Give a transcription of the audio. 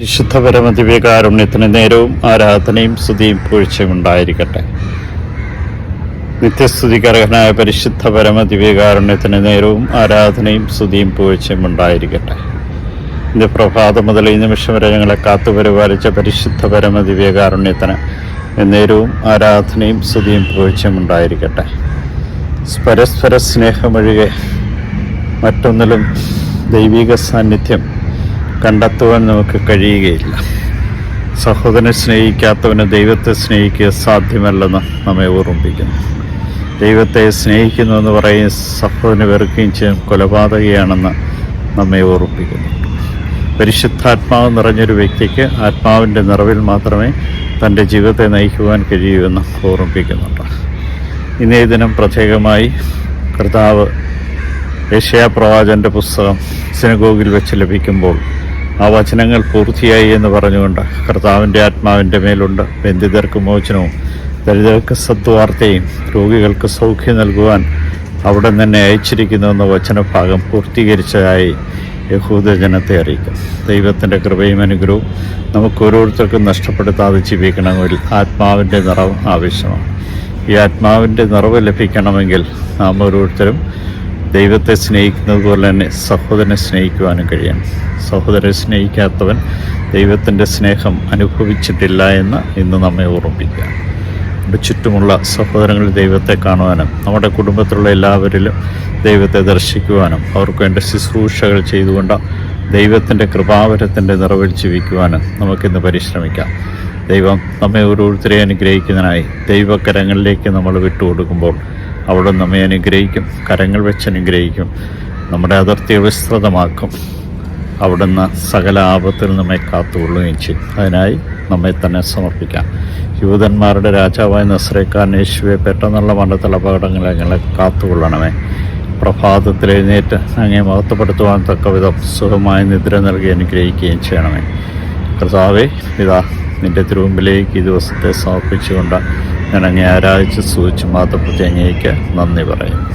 പരിശുദ്ധ പരമദിവ്യകാരുണ്യത്തിന് നേരവും ആരാധനയും സ്തുതിയും പൂഴ്ചയും ഉണ്ടായിരിക്കട്ടെ. നിത്യസ്തുതികരകനായ പരിശുദ്ധ പരമദിവ്യകാരുണ്യത്തിന് നേരവും ആരാധനയും സ്തുതിയും പൂഴ്ചയും ഉണ്ടായിരിക്കട്ടെ. ഇന്ന് പ്രഭാതം മുതൽ ഈ നിമിഷം വരെ ഞങ്ങളെ കാത്തുപരിപാലിച്ച പരിശുദ്ധ പരമദിവ്യകാരുണ്യത്തിന് നേരവും ആരാധനയും സ്തുതിയും പൂഴ്ചയും ഉണ്ടായിരിക്കട്ടെ. പരസ്പര സ്നേഹമൊഴികെ മറ്റൊന്നിലും ദൈവിക സാന്നിധ്യം കണ്ടെത്തുവാൻ നമുക്ക് കഴിയുകയില്ല. സഹോദരനെ സ്നേഹിക്കാത്തവന് ദൈവത്തെ സ്നേഹിക്കുക സാധ്യമല്ലെന്ന് നമ്മെ ഓർമ്മിപ്പിക്കുന്നു. ദൈവത്തെ സ്നേഹിക്കുന്നു എന്ന് പറയും സഹോദരനെ വെറുക്കുകയും ചെയ്യും കൊലപാതകയാണെന്ന് നമ്മെ ഓർമ്മിപ്പിക്കുന്നു. പരിശുദ്ധാത്മാവ് നിറഞ്ഞൊരു വ്യക്തിക്ക് ആത്മാവിന്റെ നിറവിൽ മാത്രമേ തന്റെ ജീവിതത്തെ നയിക്കുവാൻ കഴിയൂ എന്ന് ഓർമ്മിപ്പിക്കുന്നുണ്ട്. ഇന്നേ ദിനം പ്രത്യേകമായി കർത്താവ് യശയാ പ്രവാചന്റെ പുസ്തകം സിനഗോഗിൽ വെച്ച് ലഭിക്കുമ്പോൾ ആ വചനങ്ങൾ പൂർത്തിയായി എന്ന് പറഞ്ഞുകൊണ്ട് കർത്താവിന്റെ ആത്മാവിന്റെ മേലുണ്ട് ബന്ധിതർക്ക് മോചനവും. ദരിദ്രർക്ക് സദ്വാർത്തയും രോഗികൾക്ക് സൗഖ്യം നൽകുവാൻ അവിടെ തന്നെ അയച്ചിരിക്കുന്നുവെന്ന വചനഭാഗം പൂർത്തീകരിച്ചതായി യഹൂദജനത്തെ അറിയിക്കും. ദൈവത്തിന്റെ കൃപയും അനുഗ്രഹവും നമുക്ക് ഓരോരുത്തർക്കും നഷ്ടപ്പെടുത്താതെ ജീവിക്കണമെങ്കിൽ ആത്മാവിന്റെ നിറവ് ആവശ്യമാണ്. ഈ ആത്മാവിന്റെ നിറവ് ലഭിക്കണമെങ്കിൽ നാം ഓരോരുത്തരും ദൈവത്തെ സ്നേഹിക്കുന്നത് പോലെ തന്നെ സഹോദരനെ സ്നേഹിക്കുവാനും കഴിയണം. സഹോദരനെ സ്നേഹിക്കാത്തവൻ ദൈവത്തിന്റെ സ്നേഹം അനുഭവിച്ചിട്ടില്ല എന്ന് ഇന്ന് നമ്മെ ഓർമ്മിപ്പിക്കുക. നമ്മുടെ ചുറ്റുമുള്ള സഹോദരങ്ങളിൽ ദൈവത്തെ കാണുവാനും നമ്മുടെ കുടുംബത്തിലുള്ള എല്ലാവരിലും ദൈവത്തെ ദർശിക്കുവാനും അവർക്ക് വേണ്ട ശുശ്രൂഷകൾ ചെയ്തുകൊണ്ട് ദൈവത്തിന്റെ കൃപാവരത്തിന്റെ നിറവിൽ ജീവിക്കുവാനും നമുക്കിന്ന് പരിശ്രമിക്കാം. ദൈവം നമ്മെ ഓരോരുത്തരെയും അനുഗ്രഹിക്കുന്നതിനായി ദൈവകരങ്ങളിലേക്ക് നമ്മൾ വിട്ടുകൊടുക്കുമ്പോൾ അവിടെ നമ്മെ അനുഗ്രഹിക്കും കരങ്ങൾ വെച്ച് അനുഗ്രഹിക്കും നമ്മുടെ അതിർത്തിയെ വിസ്തൃതമാക്കും. അവിടുന്ന് സകല ആപത്തിൽ നമ്മെ കാത്തുകൊള്ളുകയും ചെയ്യും. അതിനായി നമ്മെ തന്നെ സമർപ്പിക്കാം. യൂതന്മാരുടെ രാജാവായ നസ്രേക്കാൻ യേശുവെ പെട്ടെന്നുള്ള മണ്ഡലത്തിൽ അപകടങ്ങളെ ഞങ്ങളെ കാത്തുകൊള്ളണമേ. പ്രഭാതത്തിൽ എഴുന്നേറ്റ് അങ്ങേ മഹത്വപ്പെടുത്തുവാൻ തക്ക വിധം സുഖമായ നിദ്ര നൽകി അനുഗ്രഹിക്കുകയും ചെയ്യണമേ. കർത്താവെ ഇതാ നിന്റെ തിരുമുമ്പിലേക്ക് ഈ ദിവസത്തെ സമർപ്പിച്ചുകൊണ്ട് ഞാൻ അങ്ങേ ആരാധിച്ച് സൂചിച്ച് മാത്രപ്പെടുത്തി അങ്ങേക്ക് നന്ദി പറയുന്നു.